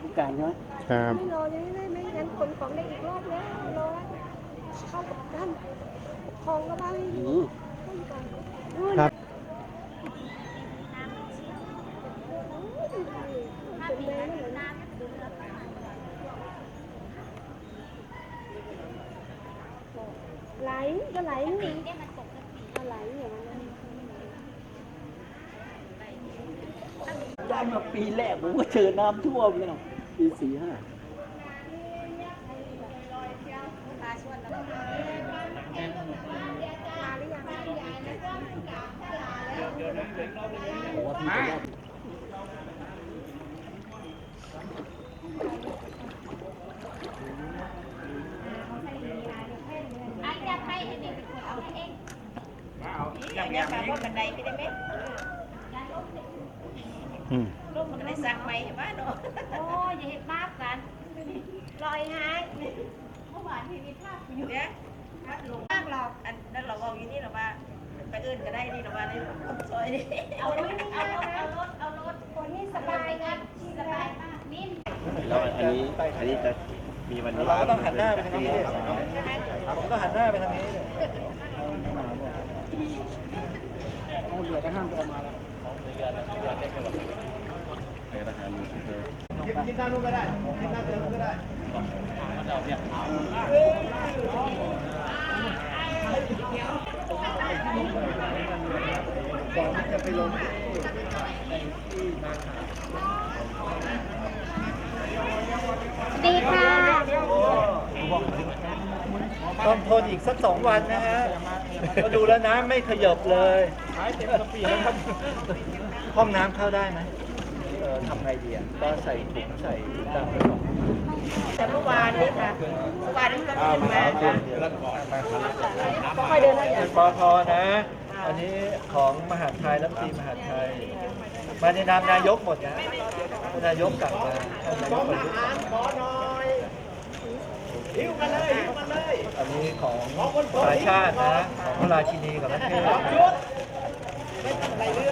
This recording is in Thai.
ผู้การใช่ไหมครับ ไม่รอเลยไม่ไม่งั้นขนของได้อีกรอบแล้วรอเข้ากับท่านทองก็บ้างให้อืดูมต้นก่อนนู่นครับ เป็นแม่ไม่เหมือนไหลก็ไหลนี่ไหลอย่างนั้น ได้มาปีแรกผมก็เจอน้ำท่วมแล้วปีสี่ห้าผมว่าพี่จะรอดอย่างนี้มาว่าบันไดไม่ได้ไหม อืมลูกมันก็ได้สั่งไปเห็นป่ะเนาะโอ้ยอย่าเห็นมากกันลอยหายเมื่อวานที่มีภาพอยู่เนี่ยพัดลงมากหรอกอันนั้นเราเอาอยู่นี่เราว่าไปอื่นก็ได้นี่เราว่าได้ซอยนี่เอารถเอารถเอารถเอารถคนนี้สบายครับสบายมากนิ่มแล้วอันนี้อันนี้จะมีวันนี้เราก็ต้องหันหน้าไปทางนี้ดิผมก็หันหน้าไปทางนี้เอาเรือทหารไปเอามาแล้ว คิดหน้านู้นก็ได้คิดหน้าเดิมก็ได้ก่อนที่จะไปลงดีค่ะต้องทนอีกสักสองวันนะฮะก็ดูแล้วน้ำไม่ขยบเลยห้องน้ำเข้าได้ไหมเออ ทำไงดีอะก็ใส่ถุงใส่ตามไปก่อนแต่เมื่อวานนี้ค่ะเมื่อวานนี้ก็ขึ้นมาค่ะค่อยเดินนะอย่าเป็นปอทนะ อันนี้ของมหาดไทยรัฐมนตรีมหาดไทย มาในนามนายกหมดนะนายกกลับมาท่านนายกประยุทธ์อันนี้ของสายชาตินะของพระราชินีกับพระเทพนะ